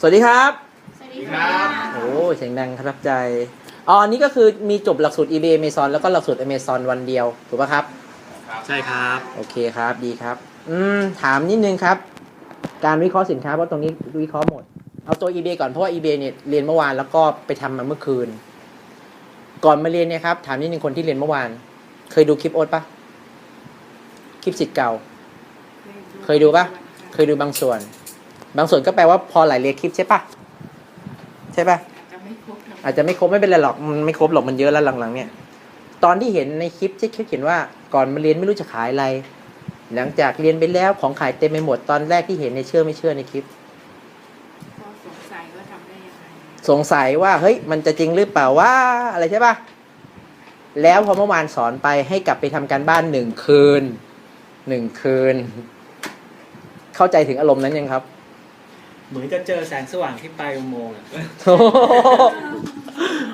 สวัสดีครับสวัสดีค่ะโอ้เสียงดังครับใจอ๋ออันนี้ก็คือมีจบหลักสูตร eBay Amazon แล้วก็หลักสูตร Amazon วันเดียวถูกป่ะครับ ใช่ครับ โอเคครับดีครับ อืมถามนิดนึงครับ การวิเคราะห์สินค้าเพราะตรงนี้วิเคราะห์หมด เอาตัว eBay ก่อนเพราะว่า eBay เนี่ยเรียนเมื่อวานแล้วก็ไปทำมาเมื่อคืน ก่อนมาเรียนเนี่ยครับถามนิดนึงคนที่เรียนเมื่อวาน เคยดูคลิปโอ๊ตปะคลิปสิทธิ์เก่า เคยดูปะเคยดูบางส่วน บางส่วนก็แปลว่าพอหลายเรียนคลิปใช่ปะใช่ปะจะไม่ครบอาจจะไม่ครบไม่เป็นไรหรอกมันไม่ครบหรอกมันเยอะแล้วหลังๆ เนี่ย ตอนที่เห็นในคลิปที่เขาเขียนว่าก่อนมาเรียนไม่รู้จะขายอะไร หลังจากเรียนไปแล้วของขายเต็มไปหมดตอนแรกที่เห็นในเชื่อไม่เชื่อในคลิปสงสัยว่าทำได้ยังไงสงสัยว่าเฮ้ยมันจะจริงหรือเปล่าว่าอะไรใช่ปะแล้วพอเมื่อวานสอนไปให้กลับไปทำการบ้านหนึ่งคืนหนึ่งคืน เข้าใจถึงอารมณ์นั้นยังครับ เหมือนจะเจอแสงสว่างที่ปลายอุโมงค์อะโอ้โห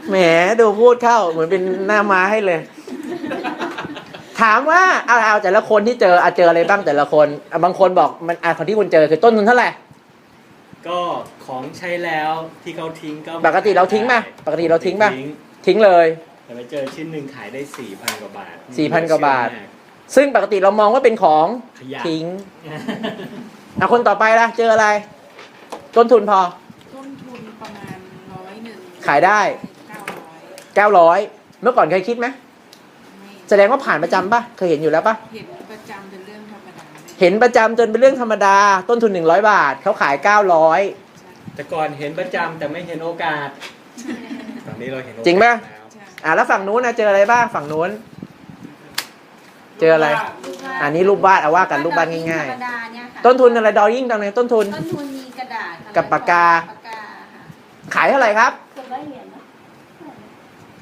แหมดูพูดเข้าเหมือนเป็นหน้าม้าให้เลย ถามว่าเอาเอาแต่ละคนที่เจออาเจออะไรบ้างแต่ละคนอะบางคนบอกมันอะคนที่คุณเจอคือต้นทุนเท่าไหร่ ก็ของใช้แล้วที่เขาทิ้งก็ปกติเราทิ้งป่ะปกติเราทิ้งป่ะ ทิ้งทิ้งเลย แต่ไปเจอชิ้นหนึ่งขายได้สี่พันกว่าบาท4,000กว่าบาทเชื่อมซึ่งปกติเรามองว่าเป็นของขยะทิ้งมากอะคนต่อไปล่ะเจออะไร ต้นทุนพอ ต้นทุนประมาณร้อยหนึ่งขายได้ เก้าร้อย900เมื่อก่อนเคยคิดไหมไม่แสดงว่าผ่านประจำป่ะเคยเห็นอยู่แล้วป่ะเห็นประจำเป็นเรื่องธรรมดาเห็นประจำจนเป็นเรื่องธรรมดา ต้นทุน 100 บาทเขาขาย 900 แต่ก่อนเห็นประจำแต่ไม่เห็นโอกาส ตอนนี้เราเห็นโอกาสจริงปะ แล้วใช่อะแล้วฝั่งนู้นนะเจออะไรบ้างฝั่งนู้น เจออะไร อันนี้รูปวาดเอาว่ากันรูปวาดง่าย ธรรมดาเนี่ยค่ะๆ ต้นทุนอะไรดอยิ่งตรงไหนต้นทุน ต้นทุนมี กระดาษค่ะกับปากกาปากกาค่ะขายเท่าไหร่ครับเกือบร้อยเหรียญนะ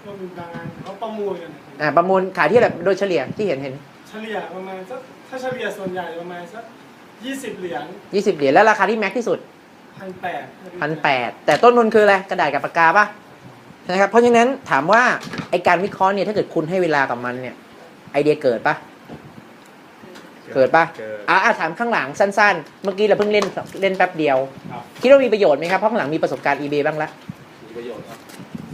ก็มีบางอันเขาประมูลกันอ่าประมูลขายที่แบบโดยเฉลี่ยที่เห็นเห็นเฉลี่ยประมาณสักถ้าเฉลี่ยส่วนใหญ่ประมาณสักยี่สิบเหรียญ20เหรียญแล้วราคาที่แม็กที่สุดพันแปดพันแปดแต่ต้นทุนคืออะไรกระดาษกับปากกาป่ะนะครับเพราะฉะนั้นถามว่าไอการวิเคราะห์เนี่ยถ้าเกิดคุณให้เวลากับมันเนี่ยไอเดียเกิดป่ะ เกิดป่ะเกิดอะอะถามข้างหลังสั้น ๆ เมื่อกี้เราเพิ่งเล่นเล่นแป๊บเดียวครับคิดว่ามีประโยชน์ไหมครับเพราะข้างหลังมีประสบการณ์ eBay บ้างละมีประโยชน์ครับ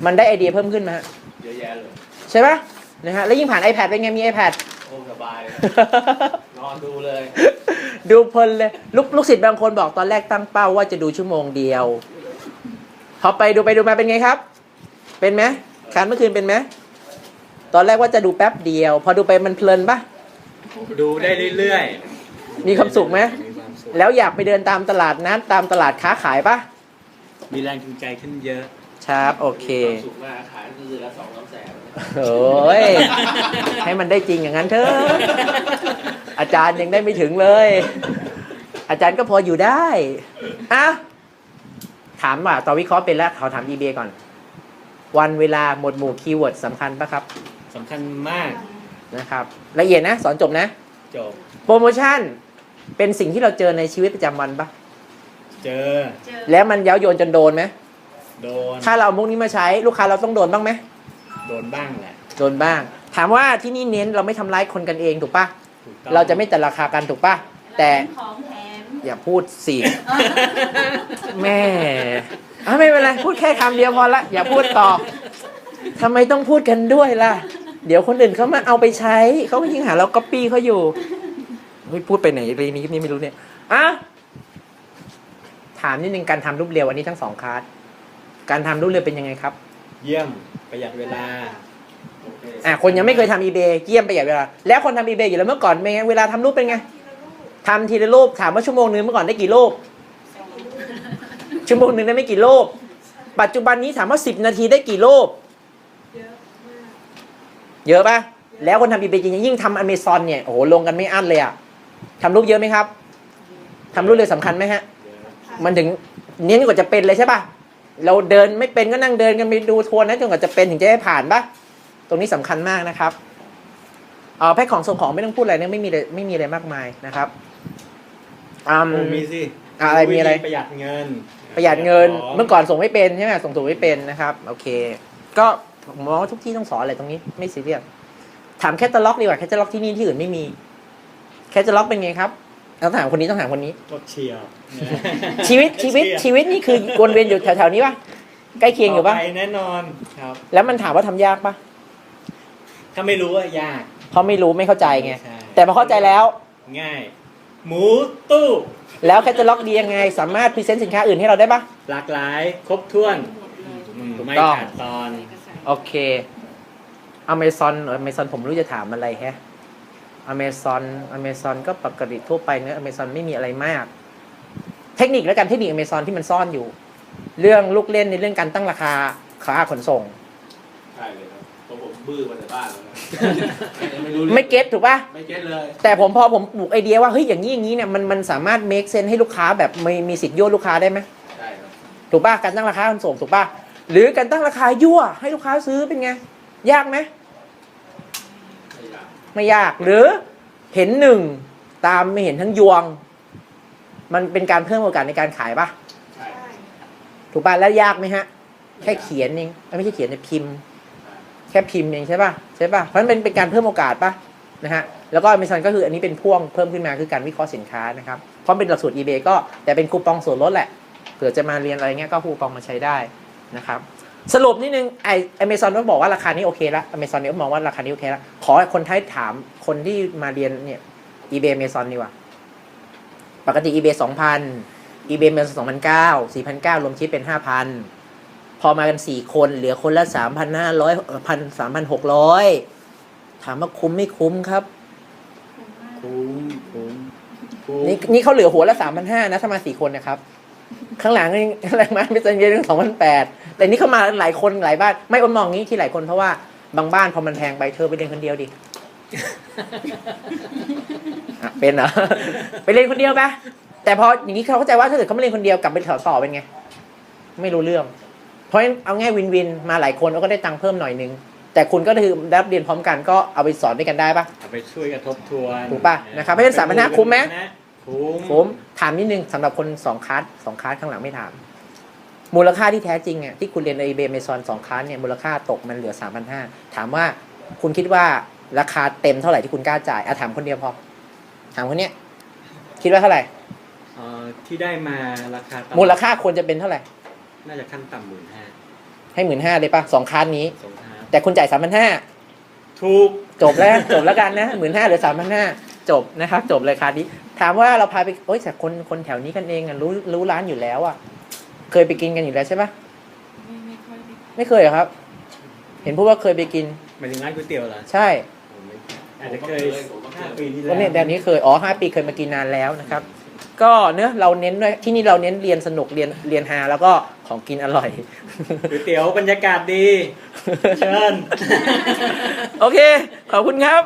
มันได้ไอเดียเพิ่มขึ้นไหมฮะเยอะแยะเลยใช่ป่ะนะฮะแล้วยิ่งผ่าน iPad เป็นไงมี iPad โอ้สบายเลยนอนดูเลย ดูเพลินเลยลูกลูกศิษย์บางคนบอกตอนแรกตั้งเป้าว่าจะดูชั่วโมงเดียวพอไปดูไปดูมาเป็นไงครับ เป็นไหมคานเมื่อคืนเป็นไหมตอนแรกว่าจะดูแป๊บเดียว พอดูไปมันเพลินปะ ดูได้เรื่อยมีความสุขไหมมีความสุขแล้วอยากไปเดินตามตลาดนัดตามตลาดค้าขายปะมีแรงจูงใจขึ้นเยอะ ครับโอเคสุขมากขายคือละสองสามแสน โอ้ย ให้มันได้จริงอย่างนั้นเถอะ อาจารย์ยังได้ไม่ถึงเลย อาจารย์ก็พออยู่ได้อะถามว่าต่อวิเคราะห์เป็นแล้วเขาถาม eBay ก่อน วันเวลาหมวดหมู่คีย์เวิร์ดสำคัญปะครับ สำคัญมาก นะครับ ละเอียดนะ สอนจบนะ จบ โปรโมชั่นเป็นสิ่งที่เราเจอในชีวิตประจำวันปะเจอ เจอแล้วมันเย้าโยนจนโดนไหมโดน ถ้าเราเอามุกนี้มาใช้ลูกค้าเราต้องโดนบ้างไหมโดนบ้างแหละโดนบ้าง ถามว่าที่นี่เน้นเราไม่ทำร้ายคนกันเองถูกปะถูกต้องเราจะไม่แต่ราคากันถูกปะแต่ของแถม อย่าพูดสิ แม่อะไม่เป็นไร พูดแค่คำเดียวพอละ อย่าพูดต่อทำไมต้องพูดกันด้วยล่ะ เดี๋ยวคนอื่นเขามาเอาไปใช้ เขาก็ยิ่งหาเราก๊อปปี้เขาอยู่เฮ้ยพูดไปไหนไปนี้นี่ไม่รู้เนี่ยอะถามนิดนึงการทำรูปเรียวอันนี้ทั้งสองคลาสการทำรูปเรียวเป็นยังไงครับ เยี่ยมประหยัดเวลาอะคนยังไม่เคยทำ eBay เยี่ยมประหยัดเวลา แล้วคนทำ eBay อยู่แล้วเมื่อก่อนเป็นไงเวลาทำรูปเป็นไงทำทีละรูปถามว่าชั่วโมงนึงเมื่อก่อนได้กี่รูปชั่วโมงหนึ่งได้ไม่กี่รูปปัจจุบันนี้ถามว่า10นาทีได้กี่รูป เยอะปะแล้วคนทำ eBay จริงๆยิ่งทำ Amazon เนี่ยโอ้โหลงกันไม่อั้นเลยอะทำรูปเยอะไหมครับทำรูปเลยสำคัญไหมฮะ มันถึงเน้นกว่าจะเป็นเลยใช่ปะเราเดินไม่เป็นก็นั่งเดินกันไปดูทัวร์นะจนกว่าจะเป็นถึงจะได้ผ่านปะตรงนี้สำคัญมากนะครับเออแพ็คของส่งของไม่ต้องพูดอะไรนะไม่มีอะไรไม่มีอะไรมากมายนะครับอืมโอ้มีสิอะไรมีอะไรวิธีประหยัดเงิน ประหยัดเงินของเมื่อก่อนส่งไม่เป็นใช่ไหมส่งถูกไม่เป็นนะครับ โอเค ก็ ผมมองว่าทุกที่ต้องสอนอะไรตรงนี้ไม่ซีเรียสถามแคตตาล็อกดีกว่าแคตตาล็อกที่นี่ที่อื่นไม่มีแคตตาล็อกเป็นไงครับต้องถามคนนี้ต้องถามคนนี้ก็เชียวชีวิตชีวิตชีวิตนี่คือวนเวียนอยู่แถวๆนี้ปะใกล้เคียงอยู่ปะต่ไปแน่นอนครับ แล้วมันถามว่าทำยากปะถ้าไม่รู้ว่ายากเพราะไม่รู้ไม่เข้าใจไงใช่แต่พอเข้าใจแล้ว ง่าย หมูตู้แล้วแคตตาล็อกดียังไง สามารถพรีเซนต์สินค้าอื่นให้เราได้ปะหลากหลาย ครบถ้วนหมดเลยอืมถูกไม่ต้องขาดตอนเอกสาร โอเคอเมซอนอเมซอนผมไม่รู้จะถามอะไรแฮะอเมซอนอเมซอนก็ปกติทั่วไปเนื้อะอเมซอนไม่มีอะไรมาก เทคนิคแล้วกันเทคนิคอเมซอนที่มันซ่อนอยู่ เรื่องลูกเล่นในเรื่องการตั้งราคาค่าขนส่ง ใช่เลยครับเพราะผมบื้อมาแต่บ้านแล้วนะยังไม่รู้รื่องไม่เก็ตถูกปะไม่เก็ตเลย แต่ผมพอผมปลูกไอเดียว่าเฮ้ยอย่างนี้อย่างนี้เนี่ยมันมันสามารถ make sense ให้ลูกค้าแบบมีมีสิทธิ์ยั่วลูกค้าได้ไหมใช่ครับ ถูกป่ะการตั้งราคาขนส่งถูกป่ะ หรือการตั้งราคายั่ว ให้ลูกค้าซื้อเป็นไง ยากไหมไม่ยากไม่ยากหรือเห็นหนึ่งตามไม่เห็นทั้งยวง มันเป็นการเพิ่มโอกาสในการขายป่ะใช่ถูกป่ะแล้วยากไหมฮะ แค่เขียนเองเอ้ยไม่ใช่เขียนในพิมพ์ แค่พิมพ์เองใช่ป่ะใช่ป่ะเพราะฉะนั้นเป็นเป็นการเพิ่มโอกาสป่ะนะฮะแล้วก็อเมซอนก็คืออันนี้เป็นพ่วงเพิ่มขึ้นมาคือการวิเคราะห์สินค้านะครับเพราะเป็นหลักสูตร eBay ก็แต่เป็นคูปองส่วนลดแหละเผื่อจะมาเรียนอะไรเงี้ยก็คูปองมาใช้ได้ นะครับสรุปนิดนึงไออเมซอนก็บอกว่าราคานี้โอเคละอเมซอนเนี่ยก็มองว่าราคานี้โอเคละขอให้คนไทยถามคนที่มาเรียนเนี่ย eBay อเมซอนดีกว่า ปกติ eBay สองพัน eBay เป็นสองพันเก้าสี่พันเก้ารวมคิดเป็นห้าพันพอมากันสี่คนเหลือคนละสามพันห้าร้อยพันสามพันหกร้อยถามว่าคุ้มไม่คุ้มครับ คุ้มคุ้มคุ้มนี่นี่เขาเหลือหัวละสามพันห้านะถ้ามาสี่คนนะครับ ข้างหลังนี่อะไรมาเป็นเยอะถึงสองพันแปดแต่นี่เขามาหลายคนหลายบ้าน ไม่อนมองงี้ที่หลายคนเพราะว่าบางบ้านพอมันแพงไปเธอไปเรียนคนเดียวดิอะเป็นเหรอไปเรียนคนเดียวปะแต่พออย่างนี้เขาเข้าใจว่าถ้าเกิดเขาไม่เรียนคนเดียวกลับไปสอบต่อเป็นไง ไม่รู้เรื่อง เพราะฉะนั้นเอาง่ายวินวินมาหลายคนแล้วก็ได้ตังค์เพิ่มหน่อยนึง แต่คุณก็คือได้เรียนพร้อมกันก็เอาไปสอนด้วยกันได้ปะ เอาไปช่วยกันทบทวนถูกป่ะนะครับเพราะฉะนั้น3,500คุ้มไหมคุ้ม ผมถามนิดนึงสำหรับคนสองคลาสสองคลาสข้างหลังไม่ถาม มูลค่าที่แท้จริงอะที่คุณเรียนในเบเมซอนสองคลาสเนี่ยมูลค่าตกมันเหลือสามพันห้าถามว่าคุณคิดว่าราคาเต็มเท่าไหร่ที่คุณกล้าจ่ายอะถามคนเดียวพอ ถามคนเนี้ยคิดว่าเท่าไหร่เอ่อที่ได้มาราคาต่ำมูลค่าควรจะเป็นเท่าไหร่ น่าจะขั้นต่ำหมื่นห้าให้หมื่นห้าเลยปะสองคลาสนี้ สองท้าแต่คุณจ่ายสามพันห้า ถูก จบแล้ว จบแล้วกันนะหมื่นห้าหรือสามพันห้า จบนะครับ จบเลยคลาสนี้ ถามว่าเราพาไปโอ้ยแต่คนคนแถวนี้กันเองอะรู้รู้ร้านอยู่แล้วอะเคยไปกินกันอยู่แล้วใช่ปะไม่ไม่ค่อยได้ไม่เคยเหรอครับ เห็นพูดว่าเคยไปกินหมายถึงร้านก๋วยเตี๋ยวเหรอใช่ผมไม่อาจจะเคยห้าปีที่วัแล้นวนี้แดนนี้เคยอ๋อห้าปีเคยมากินนานแล้วนะครับ ก็เนื้อะเราเน้นด้วยที่นี่เราเน้นเรียนสนุกเรียนเรียนฮาแล้วก็ของกินอร่อยก๋วยเตี๋ยวบรรยากาศดี เชิญ โอเค ขอบคุณครับ